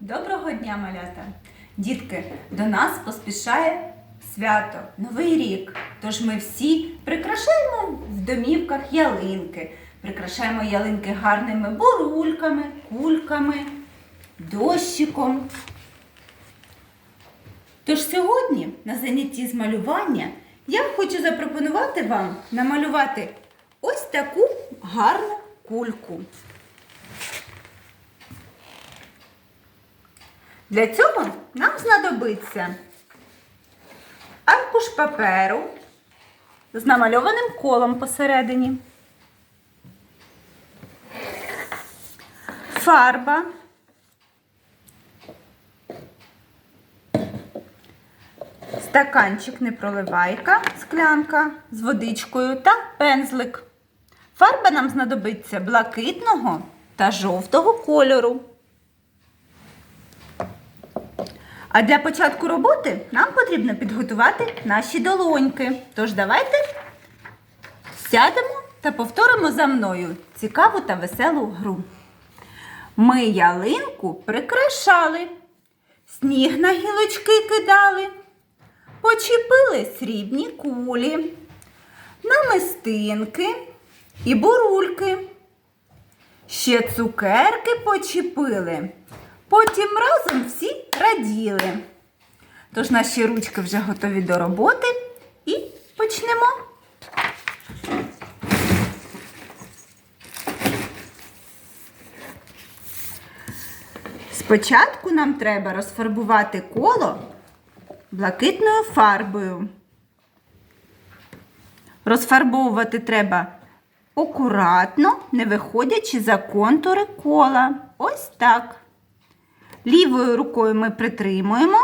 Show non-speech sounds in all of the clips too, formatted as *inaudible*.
Доброго дня, малята! Дітки, до нас поспішає свято, Новий рік. Тож ми всі прикрашаємо в домівках ялинки. Прикрашаємо ялинки гарними бурульками, кульками, дощиком. Тож сьогодні на занятті з малювання я хочу запропонувати вам намалювати ось таку гарну кульку. Для цього нам знадобиться аркуш паперу з намальованим колом посередині, фарба, стаканчик непроливайка, склянка з водичкою та пензлик. Фарба нам знадобиться блакитного та жовтого кольору. А для початку роботи нам потрібно підготувати наші долоньки. Тож давайте сядемо та повторимо за мною цікаву та веселу гру. Ми ялинку прикрашали, сніг на гілочки кидали, почепили срібні кулі, намистинки і бурульки. Ще цукерки почепили. Потім разом всі раділи. Тож наші ручки вже готові до роботи і почнемо. Спочатку нам треба розфарбувати коло блакитною фарбою. Розфарбовувати треба акуратно, не виходячи за контури кола. Ось так. Лівою рукою ми притримуємо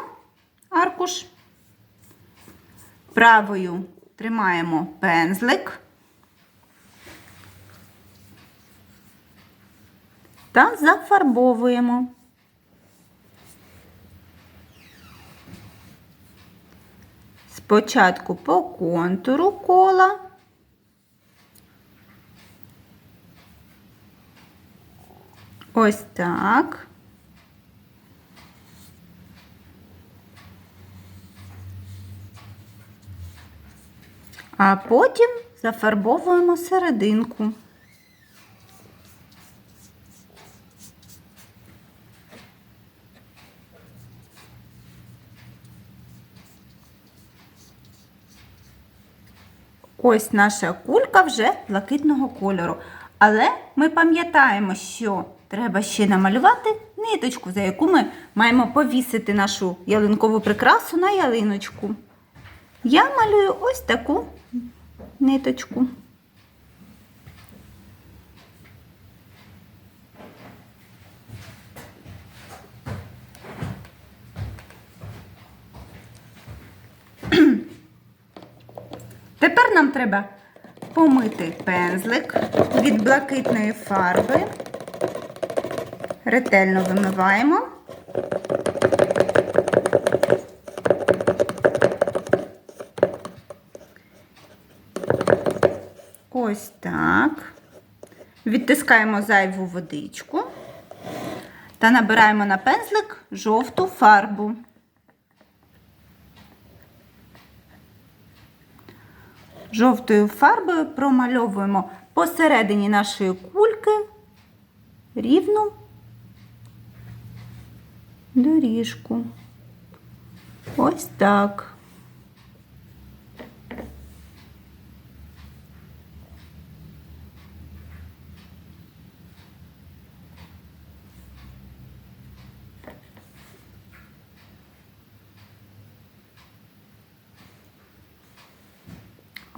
аркуш, правою тримаємо пензлик та зафарбовуємо. Спочатку по контуру кола. Ось так. А потім зафарбовуємо серединку. Ось наша кулька вже блакитного кольору. Але ми пам'ятаємо, що треба ще намалювати ниточку, за яку ми маємо повісити нашу ялинкову прикрасу на ялиночку. Я малюю ось таку ниточку. *clears throat* Тепер нам треба помити пензлик від блакитної фарби. Ретельно вимиваємо. Ось так. Відтискаємо зайву водичку та набираємо на пензлик жовту фарбу. Жовтою фарбою промальовуємо посередині нашої кульки рівну доріжку. Ось так.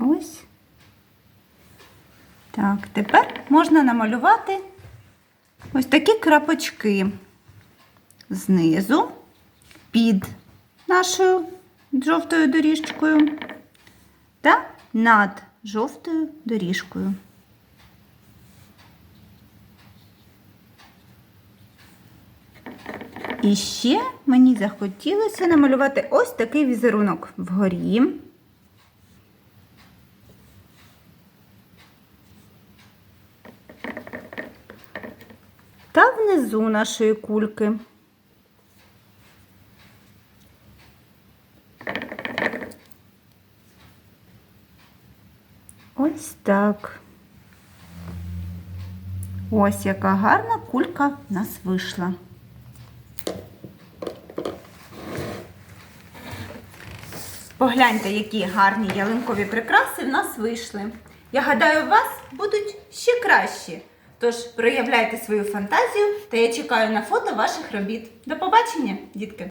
Ось. Так, тепер можна намалювати ось такі крапочки знизу під нашою жовтою доріжкою та над жовтою доріжкою. І ще мені захотілося намалювати ось такий візерунок вгорі. та внизу нашої кульки. Ось так. Ось яка гарна кулька в нас вийшла. Погляньте, які гарні ялинкові прикраси в нас вийшли. Я гадаю, у вас будуть ще кращі. Тож проявляйте свою фантазію та я чекаю на фото ваших робіт. До побачення, дітки!